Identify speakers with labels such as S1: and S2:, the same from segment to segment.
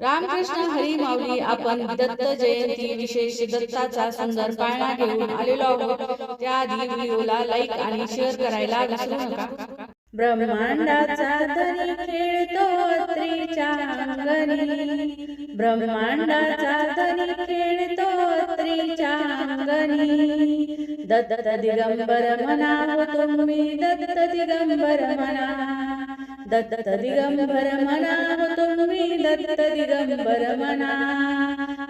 S1: रामकृष्ण हरी माऊली आपण दत्त जयंती विशेष दत्ताचा सुंदर पाळणा घेऊन आलेलो आहोत. त्याआधी व्हिडिओला लाईक आणि शेअर करायला विसरू नका. ब्रह्मांडाचा धनी खेळतो अत्रीच्या अंगणी. ब्रह्मांडाचा धनी खेळतो अत्रीच्या अंगणी. दत्त दिगंबर म्हणा तुम्ही दत्त दिगंबर म्हणा दत्त दिगंबर म्हणा तुम्ही दत्त दिगंबर म्हणा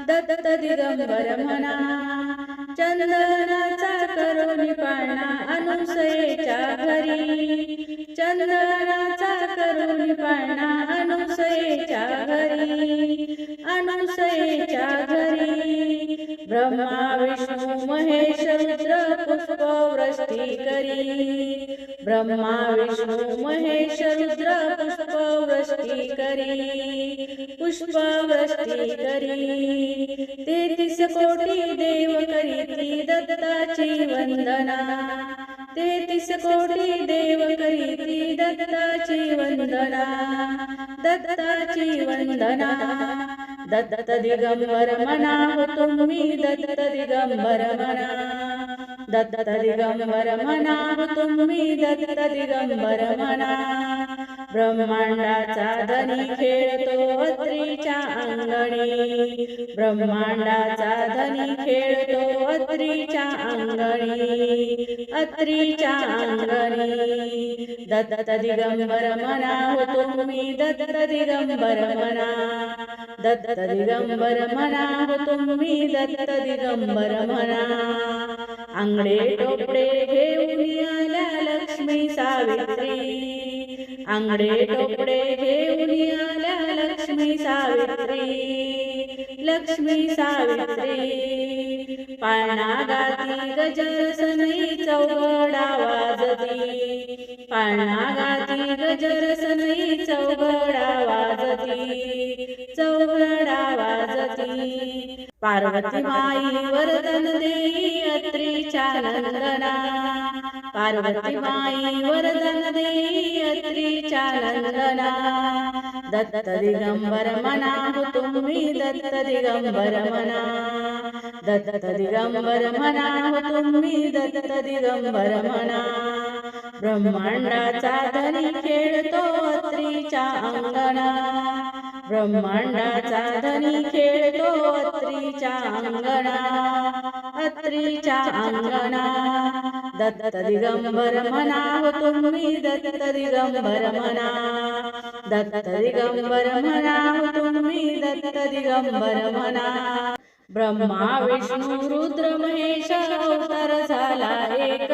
S1: दत्त दिगंबर म्हणा चंदनाचा करून पाळणा अनुसयेच्या घरी चंदनाचा करून पाळणा विष्णु महेश रुद्र पुष्प करी ब्रह्मा विष्णु महेश रुद्र पुष्प वृष्टी करी पुष्प वृष्टी करी तेहतीस कोटी देव करीती दत्ताची वंदना तेहतीस कोटी देव करीती दत्ताची वंदना दत्ताची वंदना दत्त दिगंबर म्हणा तुम्ही दत्त दिगंबर म्हणा दत्त दिगंबर म्हणा तुम्ही दत्त दिगंबर म्हणा ब्रह्मांडाचा धनी खेळतो अत्रीच्या अंगणी ब्रह्मांडाचा धनी खेळतो अत्रीच्या अंगणी अत्रीच्या अंगणी. दत्त दिगंबर म्हणा हो तुम्ही दत्त दिगंबर म्हणा दत्त दिगंबर म्हणा हो तुम्ही दत्त दिगंबर म्हणा आंगडे टोपडे घेऊन आल्या लक्ष्मी सावित्री। आंगडे टोपडे घेऊन आल्या लक्ष्मी सावित्री। लक्ष्मी सावित्री पाळणा गाती गजर सनई चौघडा वाजती। पाळणा गाती गजर सनई चौघडा वाजती चौघडा वाजती. पार्वती माई वरदन देई अत्रीच्या नंदना पार्वती माई वरदन देई अत्रीच्या नंदना दत्त दिगंबर मना तुम्ही दत्त दिगंबर मना. दत्त दिगंबर मना तुम्ही दत्त दिगंबर मना. ब्रह्मांडाचा धनी खेळतो अत्रीच्या अंगणा ब्रह्मांडाचा धनी खेळतो अत्रीच्या अंगणा अत्रीच्या अंगणा दत्त दिगंबर म्हणा तुम्ही दत्त दिगंबर म्हणा. दत्त दिगंबर म्हणा तुम्ही दत्त दिगंबर म्हणा. ब्रह्मा विष्णू रुद्र महेश अवतार झाला एक.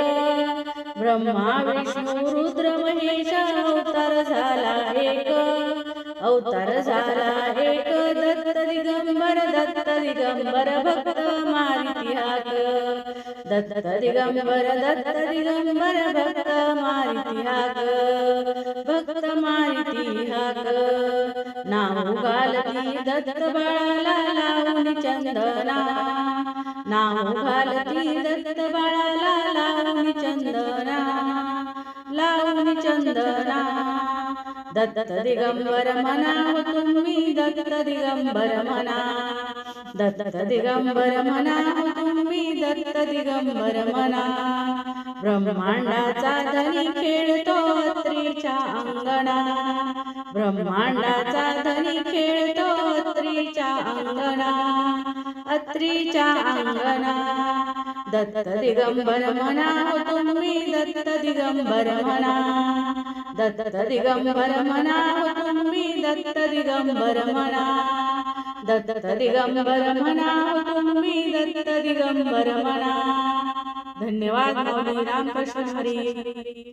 S1: ब्रह्मा विष्णू रुद्र महेश अवतार झाला एक. अवतार झाला एक दत्त दिगंबर दत्त दिगंबर भक्त मारिती हाक दत्त दिगंबर दत्त दिगंबर भक्त मारिती हाक भक्त मारिती हाक नाव घालती दत्त बाळाला लावून चंदना. नाव घालती दत्त बाळाला लावून चंदना. लावून चंदना. दत्त दिगंबर म्हणा तुम्ही दत्त दिगंबर म्हणा दत्त दिगंबर म्हणा तुम्ही दत्त दिगंबर म्हणा ब्रह्मांडाचा धनी खेळतो अत्रीच्या अंगणा. ब्रह्मांडाचा धनी खेळतो अत्रीच्या अंगणा. अत्रीच्या अंगणा. दत्त दिगंबर म्हणा तुम्ही दत्त दिगंबर म्हणा दत्त दिगंबर म्हणा तुम्ही दत्त दिगंबर म्हणा दत्त दिगंबर म्हणा तुम्ही दत्त दिगंबर म्हणा धन्यवाद रामकृष्ण हरी.